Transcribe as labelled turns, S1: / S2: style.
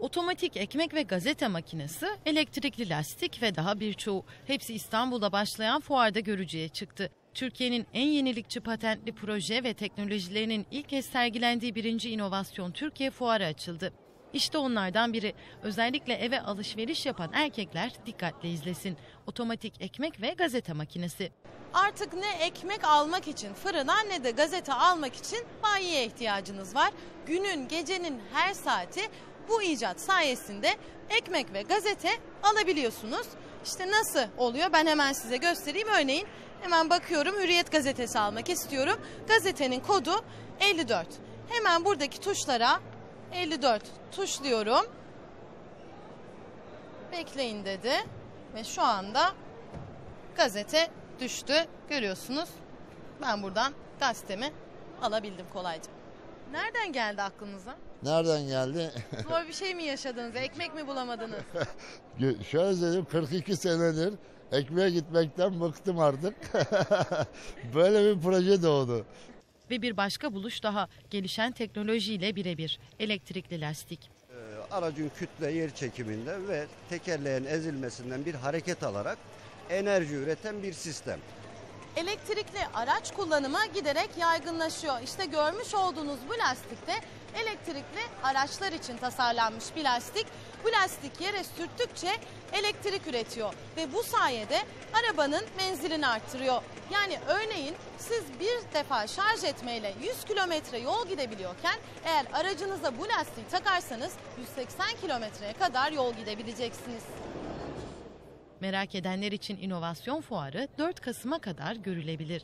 S1: Otomatik ekmek ve gazete makinesi, elektrikli lastik ve daha birçoğu hepsi İstanbul'da başlayan fuarda görücüye çıktı. Türkiye'nin en yenilikçi patentli proje ve teknolojilerinin ilk kez sergilendiği birinci inovasyon Türkiye fuarı açıldı. İşte onlardan biri. Özellikle eve alışveriş yapan erkekler dikkatle izlesin. Otomatik ekmek ve gazete makinesi.
S2: Artık ne ekmek almak için fırına ne de gazete almak için bayiye ihtiyacınız var. Günün, gecenin her saati bu icat sayesinde ekmek ve gazete alabiliyorsunuz. İşte nasıl oluyor ben hemen size göstereyim. Örneğin hemen bakıyorum Hürriyet gazetesi almak istiyorum. Gazetenin kodu 54. Hemen buradaki tuşlara 54 tuşluyorum. Bekleyin dedi ve şu anda gazete düştü. Görüyorsunuz. Ben buradan gazetemi alabildim kolayca. Nereden geldi aklınıza?
S3: Nereden geldi?
S2: Zor bir şey mi yaşadınız? Ekmek mi bulamadınız?
S3: Şöyle söyleyeyim 42 senedir ekmeğe gitmekten bıktım artık. Böyle bir proje doğdu.
S1: Ve bir başka buluş daha gelişen teknolojiyle birebir. Elektrikli lastik.
S4: aracın kütle yer çekiminden ve tekerleğin ezilmesinden bir hareket alarak enerji üreten bir sistem.
S2: Elektrikli araç kullanımı giderek yaygınlaşıyor. İşte görmüş olduğunuz bu lastikte elektrikli araçlar için tasarlanmış bir lastik. Bu lastik yere sürttükçe elektrik üretiyor ve bu sayede arabanın menzilini arttırıyor. Yani örneğin siz bir defa şarj etmeyle 100 kilometre yol gidebiliyorken eğer aracınıza bu lastiği takarsanız 180 kilometreye kadar yol gidebileceksiniz.
S1: Merak edenler için inovasyon fuarı 4 Kasım'a kadar görülebilir.